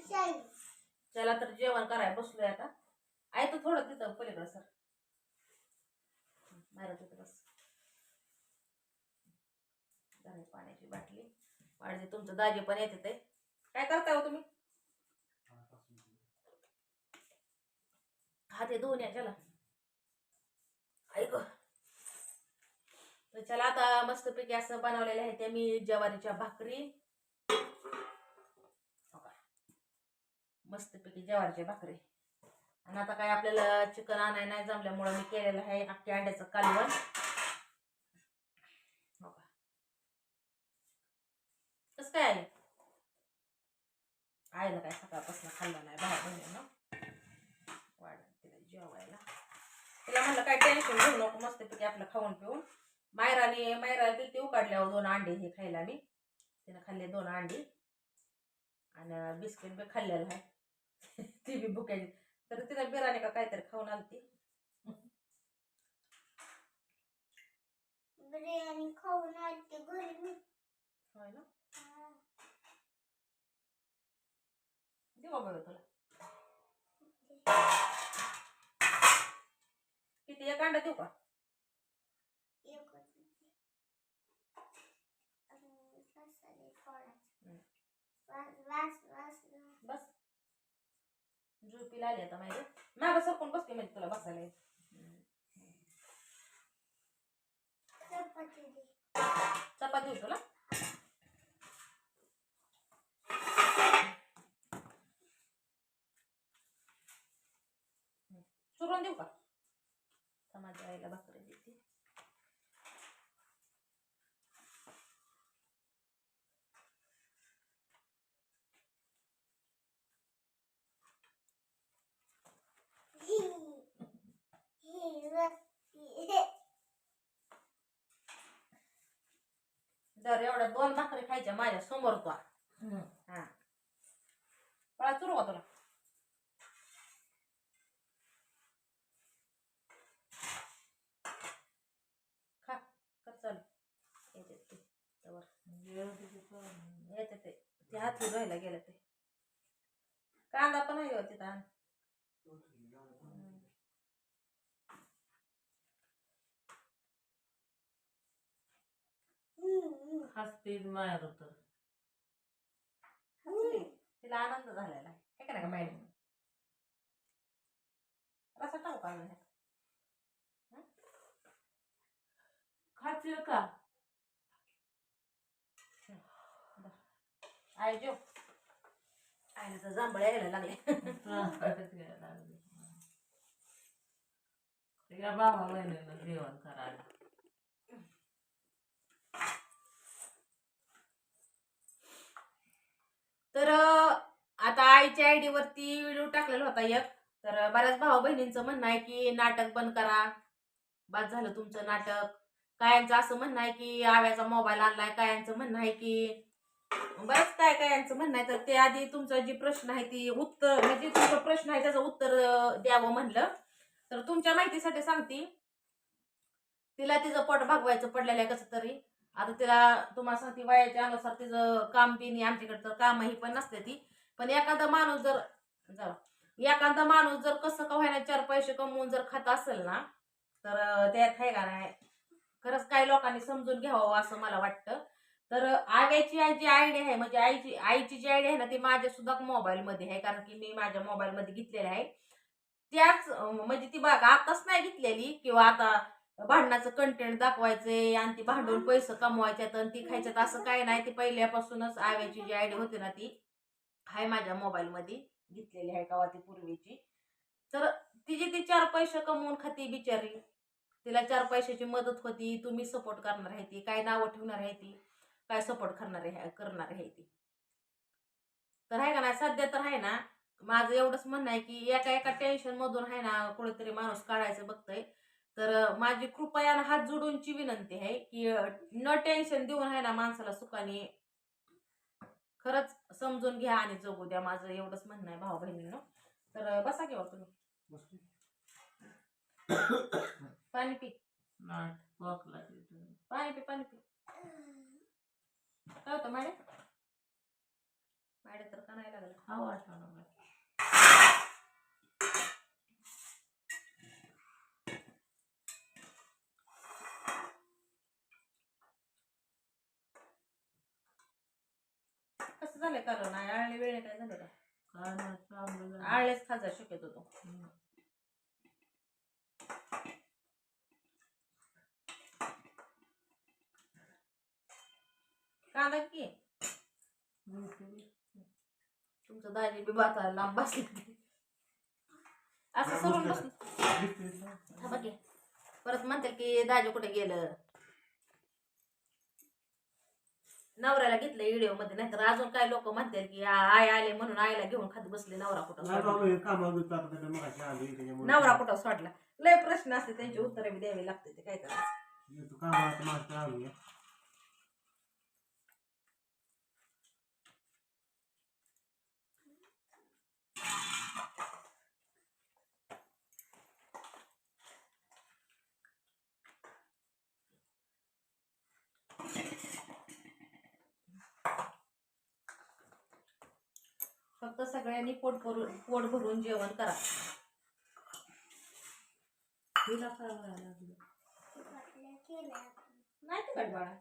चला तर जेवण कराय बसलोय आता. आहे तर थोडं तिथं पलीकडं सर. बाहेर तिथं बस. पाण्याची बाटली. वाढते तुमचं दाजी पण येते ते काय करताय हो तुम्ही? हाते हे या चला ऐक तर चला आता मस्तपैकी असं बनवलेलं आहे ते मी ज्वारीच्या भाकरी. मस्तपैकी ज्वारीच्या भाकरी. आणि आता काय आपल्याला चिकन आणाय नाही जमल्यामुळं मी केलेलं आहे अख्ख्या अंड्याचं कालवण. हो का? कसं काय आहे आयला काय सकाळपासून खाल्लं नाही बाहेर बहिणीनं वाढ तिला जेवायला. तिला म्हणलं काय टेन्शन घेऊ नको मस्तपैकी आपलं खाऊन पिऊन. मायराने मायरा दिली ती उकाडल्यावर दोन अंडे हे खायला मी. तिनं खाल्ले दोन अंडी. आणि बिस्किट बी खाल्लेलं आहे. ती बी बुक्याची तर तिला बिराने का काहीतरी खाऊन आलती. बिर्याणी खाऊन आलते घरी. मी होय ना? दे बाबा ह्यो तुला? किती? एक अंडा देऊ का? एकच होती. आणि सासरे थोडाच. हम्म. वास वास वास बस झोपीला आली आता माहिती मागं सरकून बसते म्हणजे तुला बसायला येत. चपाती होतो चपाती तुला? चुरून देऊ का? समाज माझ्या आईला भाकरी देते ही. ही बस. ही. जर एवढ्या दोन भाकरी खायच्या माझ्यासमोर तो हा. पळा चुरू का तुला? खा कर चालू. येते ते ते. ते हात धुवायला गेलं ते. कांदा पण आहे होती ताण हम्म. हसते मायर तर हसली. तिला आनंद झालेला आहे. हे का नाही का मॅडम रसा टाकू का अजून? खातील का? आई जेव आईला तर जांभळ यायला लागले या बाबा बहिणीला जेवण करायला. तर आता आईच्या आयडी वरती व्हिडिओ टाकलेला होता एक. तर बऱ्याच भाऊ बहिणींचं म्हणणं आहे की नाटक बंद करा. बाद झालं तुमचं नाटक. कायांचं असं म्हणणं आहे की आव्याचा मोबाईल आणलाय. कायांचं म्हणणं आहे की बरंच काय कायांचं म्हणणं आहे. तर ते आधी तुमचा जी प्रश्न आहे ती उत्तर म्हणजे तुमचा प्रश्न आहे त्याचं उत्तर द्यावं म्हणलं. तर तुमच्या माहितीसाठी सांगते. तिला तिचं पोट भागवायचं पडलेलं आहे कसं तरी. आता तिला तुम्हाला सांगते वयाच्या अनुसार तिचं काम बिनी आमच्याकडे तर कामही पण नसते ती. पण एखादा माणूस जर एखादा माणूस जर कसं का व्हायला चार पैसे कमवून जर खात असेल ना तर त्यात आहे का नाही? खरंच काही लोकांनी समजून घ्यावं असं मला वाटतं. तर आव्याची आई जी आयडिया आहे म्हणजे आईची आईची जी आयडिया आहे ना ती माझ्या सुद्धा मोबाईलमध्ये आहे कारण की मी माझ्या मोबाईलमध्ये घेतलेलं आहे. त्याच म्हणजे ती बघा आताच नाही घेतलेली किंवा आता भांडणाचं कंटेंट दाखवायचे आणि ती भांडून पैसे कमवायच्यात आणि ती खायच्यात असं काही नाही. ती पहिल्यापासूनच आव्याची जी आयडिया होती ना ती आहे माझ्या मोबाईलमध्ये घेतलेली आहे कवा ती पूर्वीची. तर तिची ती चार पैसे कमवून खाती बिचारी. तिला चार पैशाची मदत होती. तुम्ही सपोर्ट करणार आहे ती. काय नावं ठेवणार आहे ती. काय सपोर्ट करणार आहे करणार आहे ती. तर आहे का नाही? सध्या तर आहे ना माझं एवढंच म्हणणं आहे की एका एका टेन्शन मधून आहे ना कुठेतरी माणूस काढायचं बघतंय. तर माझी कृपयानं हात जोडूनची विनंती आहे की न टेन्शन देऊन आहे ना माणसाला सुखाने खरंच समजून घ्या आणि जगू द्या. माझं एवढंच म्हणणं आहे भाऊ बहिणींनो तर बसा किंवा तुम्ही. पाणी पी. नाट खोकला तिथं. पाणी पी पाणी पी काय होतं मॅडम मॅडम तर का नाही लागलं हा वाटाणा बाई. कसं झालंय कारण आळले वेळे काय झालं का काय नाही चांगलं झालं. आळलेच खाजा शक्यतो तो हम्म. कांदा की. तुमचं दाजी बी बाता लांब बसले असं सरून बस. थांबा की परत म्हणते की दाजी कुठे गेलं नवऱ्याला घेतलं व्हिडिओमध्ये नाहीतर अजून काय लोक म्हणतात की आ- आई आले म्हणून आईला घेऊन खात बसले नवरा कुठं नाही सोडला? बाबा हे कामावर बित आता त्याच्या मगाशी आली त्याच्यामुळे नवरा कुठं सोडला लय प्रश्न असते त्यांची उत्तरे बी द्यावी लागते ते काय करायचं हे तू आली आहे. फक्त सगळ्यांनी पोट भरून पोट भरून जेवण करा. तिला नाही तिकड बाळा.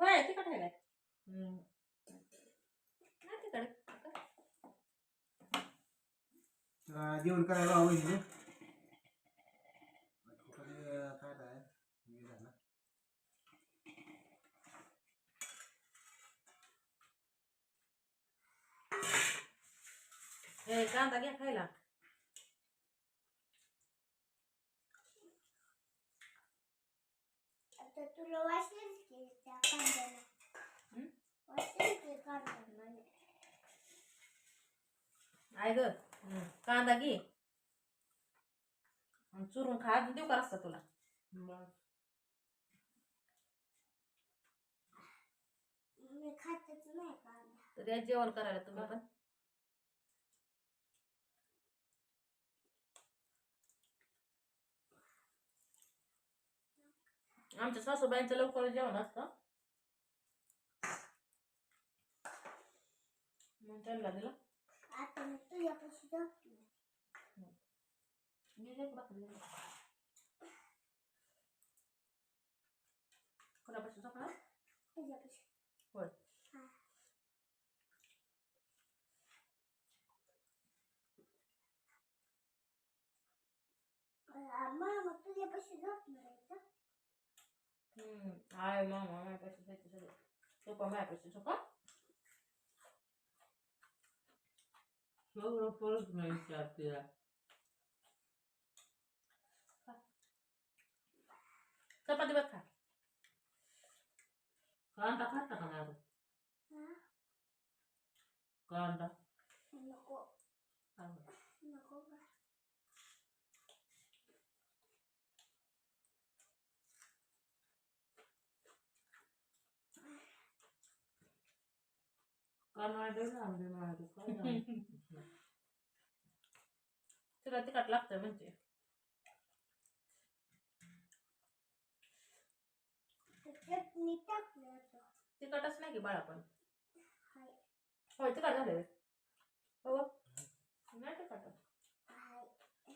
होय तिकट आहे काय हम्म. नाही तिकड. जेवण करायला आवडली काय काय हे झालं. ए कांदा घ्या खायला. आता तुला वाचलेच की त्या कांद्याला? हं? वाचलेच की कांद्याला आहे ग कांदा घे. चुरून खा अजून देऊ का रस्ता तुला. मी खातच नाही कांदा. तर या जेवण करायला तुम्ही पण. आमच्या सासूबाईंचं लवकर जेवण असतं. मग त्यांना दिलं. कोणापाशी झोपणार? होय. मामा तुझ्यापाशी झोपणार आहे का? हम्म आहे मामा माझ्यापाशी जायचं सगळं सोपा माझ्यापाशी सोपा सगळं परत नाही विचार तिला चपाती बघ खा कांदा खाता का नाही हा? कांदा नको कांदा. नको बा. कांदा दे ना आंबे माझे काय झालं? तुला तिखट लागतं म्हणजे. तिखटच नाही की बाळा पण? हाय तिखट झालं हो नाही तिखट हाय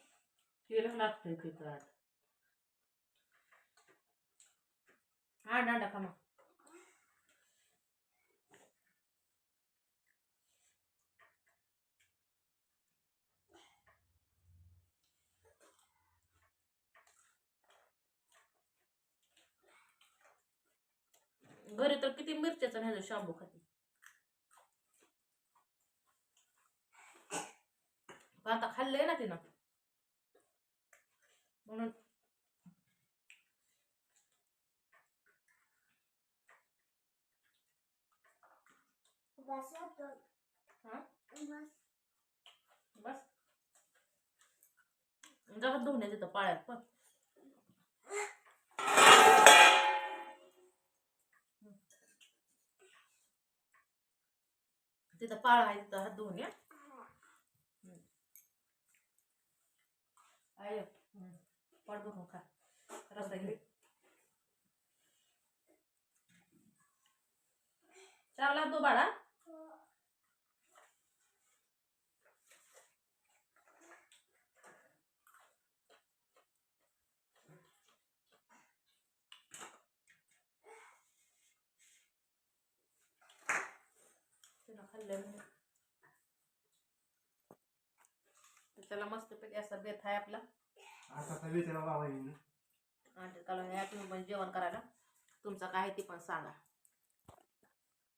तिला लागतंय तिखट हा डांडा खा मग घरी तर किती मिरच्याचा ह्याचं शाबू खाते. आता खाल्लंय ना तिनं. म्हणून बस. गवत बस जगात धुण्यात येतं पाळ्यात पण. तिथं पाळा आहे तिथं हात धुवून या. आय पाठ बघून खा. रस्ता घे. चार लाख दो बाळा. खाल्लं त्याला मस्तपैकी असा बेत आहे आपला. आता बहिणीने आणि काल तुम्ही पण जेवण करायला. तुमचं काय ते पण सांगा.